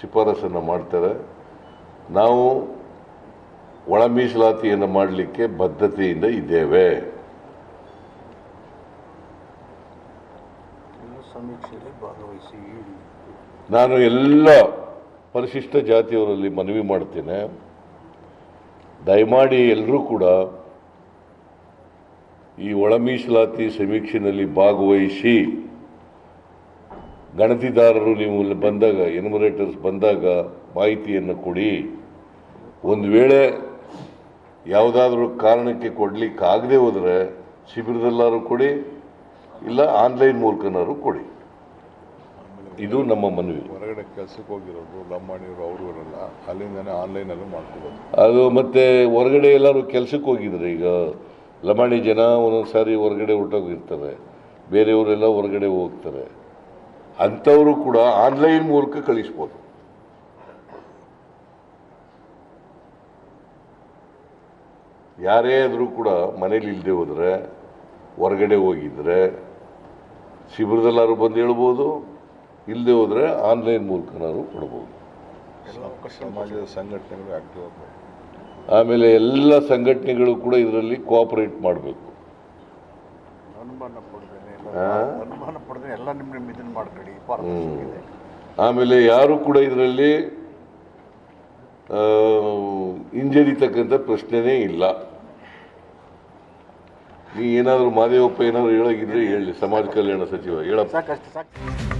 ಶಿಫಾರಸನ್ನು ಮಾಡ್ತಾರೆ. ನಾವು ಒಳ ಮೀಸಲಾತಿಯನ್ನು ಮಾಡಲಿಕ್ಕೆ ಬದ್ಧತೆಯಿಂದ ಇದ್ದೇವೆ. ನಾನು ಎಲ್ಲ ಪರಿಶಿಷ್ಟ ಜಾತಿಯವರಲ್ಲಿ ಮನವಿ ಮಾಡ್ತೇನೆ. ದಯಮಾಡಿ ಎಲ್ಲರೂ ಕೂಡ ಈ ಒಳ ಮೀಸಲಾತಿ ಸಮೀಕ್ಷೆಯಲ್ಲಿ ಭಾಗವಹಿಸಿ ಗಣತಿದಾರರು ನೀವು ಬಂದಾಗ ಎನ್ಯುಮರೇಟರ್ಸ್ ಬಂದಾಗ ಮಾಹಿತಿಯನ್ನು ಕೊಡಿ. ಒಂದು ವೇಳೆ ಯಾವುದಾದ್ರೂ ಕಾರಣಕ್ಕೆ ಕೊಡಲಿಕ್ಕಾಗದೆ ಹೋದರೆ ಶಿಬಿರದಲ್ಲಾದ್ರೂ ಕೊಡಿ ಇಲ್ಲ ಆನ್ಲೈನ್ ಮೂಲಕನಾದ್ರೂ ಕೊಡಿ. ಇದು ನಮ್ಮ ಮನವಿ. ಹೊರಗಡೆ ಕೆಲಸಕ್ಕೆ ಹೋಗಿರೋದು ಲಂಬಾಣಿಯವರು ಅವರು ಇರಲ್ಲ. ಅಲ್ಲಿಂದನೇ ಆನ್ಲೈನಲ್ಲೂ ಮಾಡ್ಕೋಬೋದು. ಅದು ಮತ್ತೆ ಹೊರಗಡೆ ಎಲ್ಲರೂ ಕೆಲಸಕ್ಕೆ ಹೋಗಿದ್ರೆ ಈಗ ಲಂಬಾಣಿ ಜನ ಒಂದೊಂದು ಸಾರಿ ಹೊರಗಡೆ ಹೊರಟೋಗಿರ್ತಾರೆ. ಬೇರೆಯವರೆಲ್ಲ ಹೊರಗಡೆ ಹೋಗ್ತಾರೆ. ಅಂಥವರು ಕೂಡ ಆನ್ಲೈನ್ ಮೂಲಕ ಕಳಿಸ್ಬೋದು. ಯಾರೇ ಆದರೂ ಕೂಡ ಮನೇಲಿ ಇಲ್ಲದೆ ಹೋದರೆ ಹೊರಗಡೆ ಹೋಗಿದ್ರೆ ಶಿಬಿರದಲ್ಲಾದ್ರು ಬಂದು ಹೇಳ್ಬೋದು ಇಲ್ಲದೆ ಹೋದರೆ ಆನ್ಲೈನ್ ಮೂಲಕನಾದ್ರು ಕೊಡ್ಬೋದು. ಸಮಾಜದ ಸಂಘಟನೆಗಳು ಆಕ್ಟಿವ್ ಆಮೇಲೆ ಎಲ್ಲ ಸಂಘಟನೆಗಳು ಕೂಡ ಇದರಲ್ಲಿ ಕೋಆಪರೇಟ್ ಮಾಡಬೇಕು. ಅನುಮಾನ ಪಡ್ದೇನೆ ಎಲ್ಲ ಹಾ? ಅನುಮಾನ ಪಡ್ದೇನೆ ಎಲ್ಲ ನಿಮ್ಮ ನಿಮ್ಮ ಇದನ್ನ ಮಾಡ್ಕೊಳ್ಳಿ ಇದೆ. ಆಮೇಲೆ ಯಾರು ಕೂಡ ಇದರಲ್ಲಿ ಹಿಂಜರಿತಕ್ಕಂಥ ಪ್ರಶ್ನೆನೇ ಇಲ್ಲ. ನೀ ಏನಾದರೂ ಮಾದೇವಪ್ಪ ಏನಾದರೂ ಹೇಳೋಗಿದ್ರೆ ಹೇಳಿ ಸಮಾಜ ಕಲ್ಯಾಣ ಸಚಿವ ಹೇಳಪ್ಪ. ಸಾಕಷ್ಟು ಸಾಕು